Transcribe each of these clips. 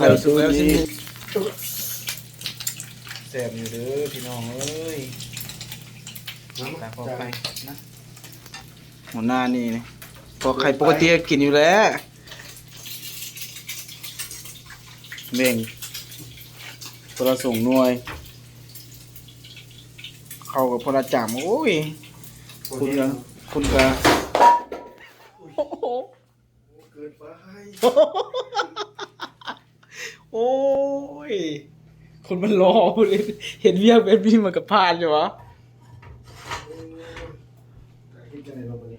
ไข่สุกแล้วสิแซ่บอยู่เด้อพี่น้องเอ้ยน้ำตาพอจาไปนนะหัวหน้านี่นี่พอไข่ปกติก็กินอยู่แล้วเบ่งตัวละส่งหน่วย เข้ากับพละจามโอ้ย คุณก็คุณก็เกินไป โอ้ ย คนมันรอพูดเลยเห็นเวียกเป็นพี่มันกับพานอยู่วะคิดกันในโลกนี้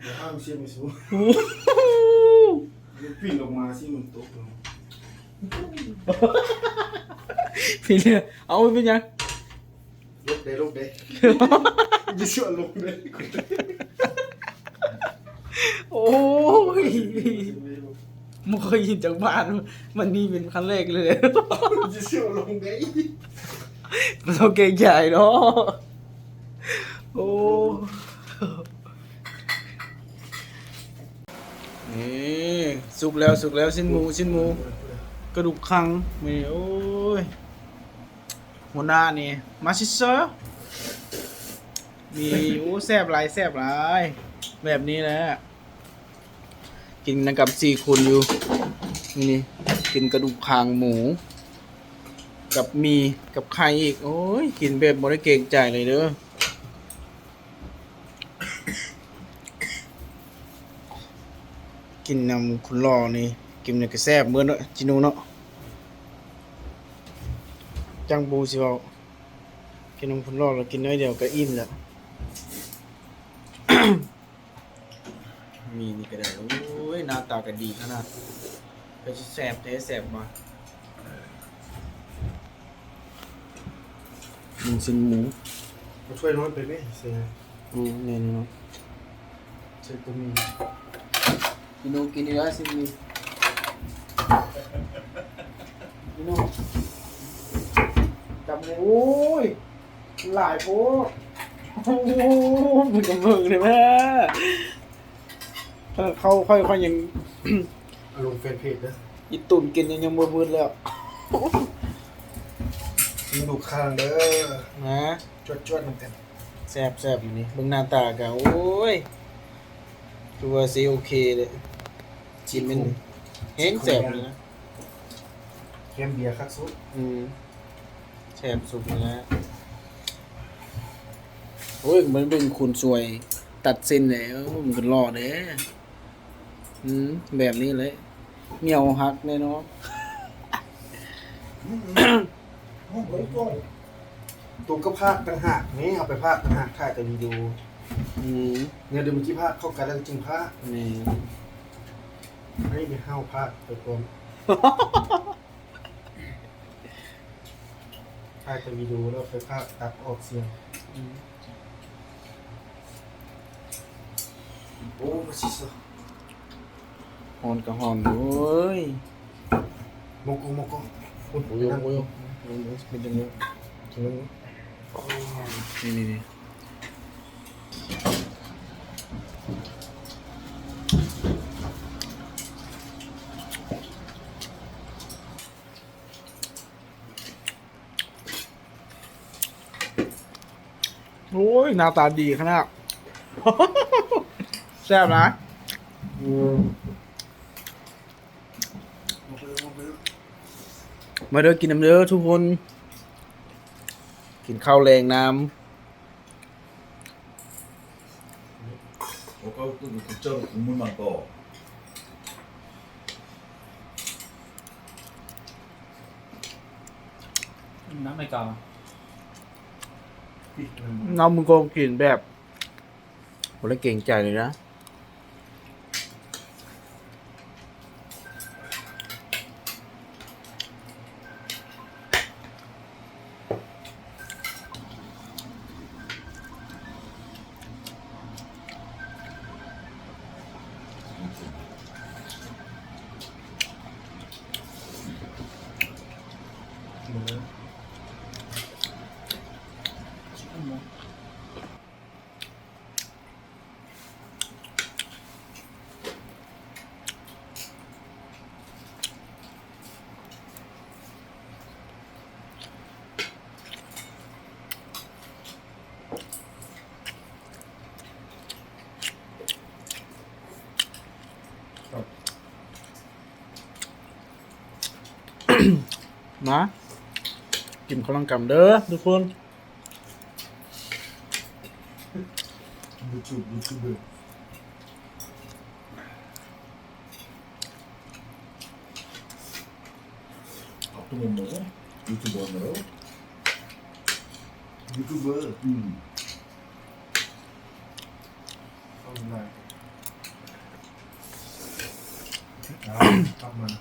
เดี๋ยวห้ามเสียไม่สู้ปีนออกมาสิมันตกลงพี่เนี่ยเอาไปเป็นยังลกได้ลกได้ยิ่งชั่วลกได้โอ้ย มันเคยยินจากบ้าน มันนี่เป็นครั้งแรกเลยยิ่งชั่วลงได้มันต้องเก่งใหญ่เนาะโอ้นี่สุกแล้วสุกแล้วสิ้นหมูสิ้นหมู กระดูกคังนี่โอ้ยหัวหน้านี่มาชิเซอร์มีโอ้แซบหลายแซบหลาย แบบนี้แหละ กินนะกับสี่คนอยู่นี่นี่กินกระดูกคางหมู กับมีกับไข่อีก โอ้ยกินแบบบริเกงใจเลยเด้อกินนำคุณรอนี่กินเนี่ยก็แซ่บเมื่อนเนาะจิโนเนาะจังบูสิเว้ากินนำคุณรอแล้วกินน้อยเดียวก็อิ่มแล้วมีนี่ก็ได้ ยหน้าตาก็ดีขนาดก็สิแซ่บแท้แซ่บมาหนึ่งชิ้นหมูมาช่วยน้อยไปไหมเสียอืมเนี่ยเนาะใช่ตัวมีจิโนกินอยู่แล้วสิมีจิโนจับหมูโอ้ยหลายโพดโอ้โหมึงกับมึงเลยแม่ถ้า เขาค่อยค่อยยังอารมณ์แฟนเพจนะอีตุ่นกินยังยังมืดๆแล้วมีดูข้างเด้อนะจวดจวดๆเหมือนกันแซ่บแซ่บอยู่นี่เบิ่งหน้าตากะโอ้ยตัวซีโอเคเลยชิมมันเห็นแซ่บเลยนะแคมเบียร์คักสุดอืมแซ่บสุดเลยนะโอ้ยมันเป็นคุณสวยตัดเส้นแล้วมันก็รอเด้ อืมแบบนี้เลยเหนียวหักแน่เนอนโอ้โหตัวก็ภาคต่างหากนี่เอาไปภาคต่างหากถ่ายแต่วิดีโออืมเนี่ยเดี๋ยวเมื่อกี้ภาคเข้ากันแล้วจริงภาคนี่ไม่มีห้าวภาคไปก่อนถ่ายแต่วิดีโอแล้วไปภาคตัดออกเสียงอืมโอ้มาสิส หอนกับหอนโอ้ยโมโกโมโกคุณโอ้ยโอ้ยโอ้ยเป็นยังไงถึงแล้วนี่นี่นี่โอ้ยหน้าตาดีขนาดแซ่บนะ โมโกโมโก มาเด้อกินน้ำเด้อทุกคน กินข้าวแรงน้ 아까도 그 국자로 국물만 떠.น้ำไม่กา ปิดมัน ำน้ำมึงก็กินแบบโหแล้วเก่งใจเลยนะ นะกินข้าวลังกำเด้อทุกคนยูทูบยูทูบเบอร์ตัวมัเนาะยูทูบเบอร์เนาะยูทูบเบอร์อืมเอาไงทำมัน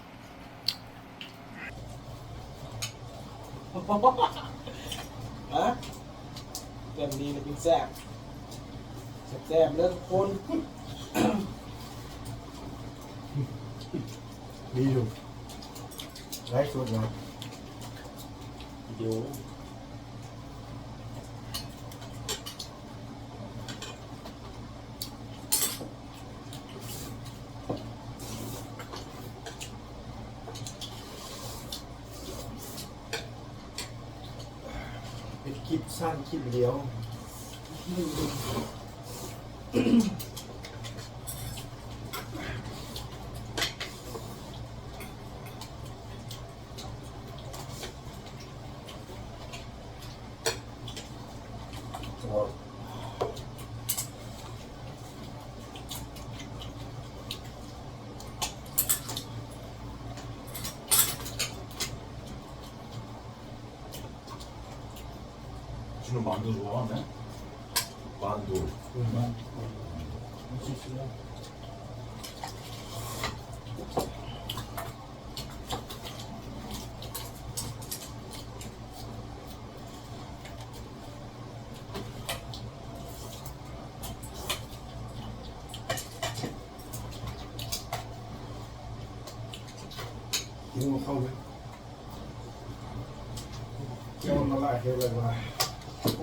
ฮะแกมดีเลยกินแซ่บแซ่บๆเด้อทุกคนดีอยู่ไลฟ์สดนะวิดีโอ คลิปสั้นคลิปเดียว 반도로 하면 반도. 이거 하고 이거 말아 해봐 봐. โอ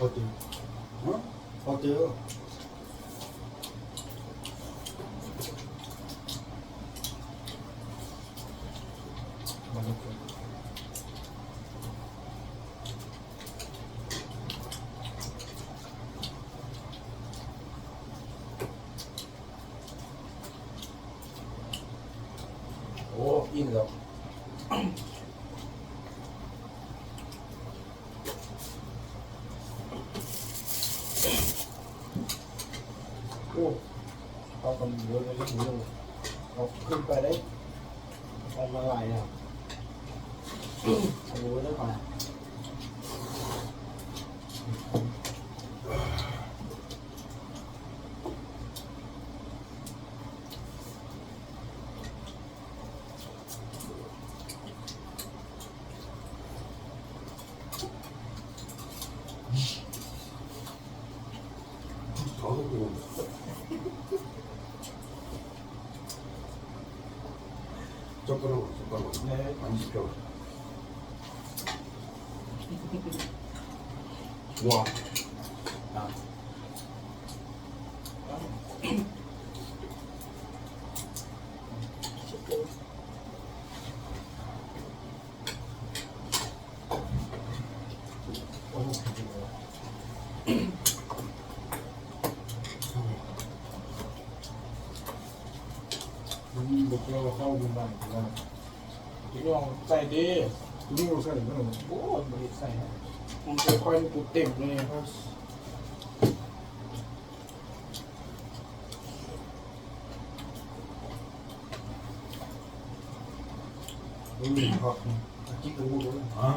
어때요? 어? 어때요? กินหรอกโอ้เขากำลังเลยหิวเขาขึ้นไปได้ไปมาหลายอ่ะรู้ได้ป่ะ 다섯 개 먹었어. 젓가락, 젓가락. 네. 안 지켜 와. ลองใส่ดีคุณนี่เราใส่ไม่หรอกโอ้ยไม่ได้ใส่นะมันจะค่อยๆกูเต็มเลยครับไม่มีครับกิ๊กรู้ด้วยอ่า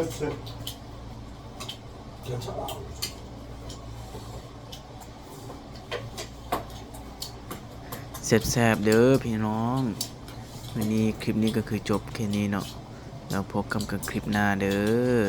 Kotze. Ja. เสบแสเด้อพี่น้อง วันนี้คลิปนี้ก็คือจบแค่นี้เนาะ แล้วพบกันกับคลิปหน้าเด้อ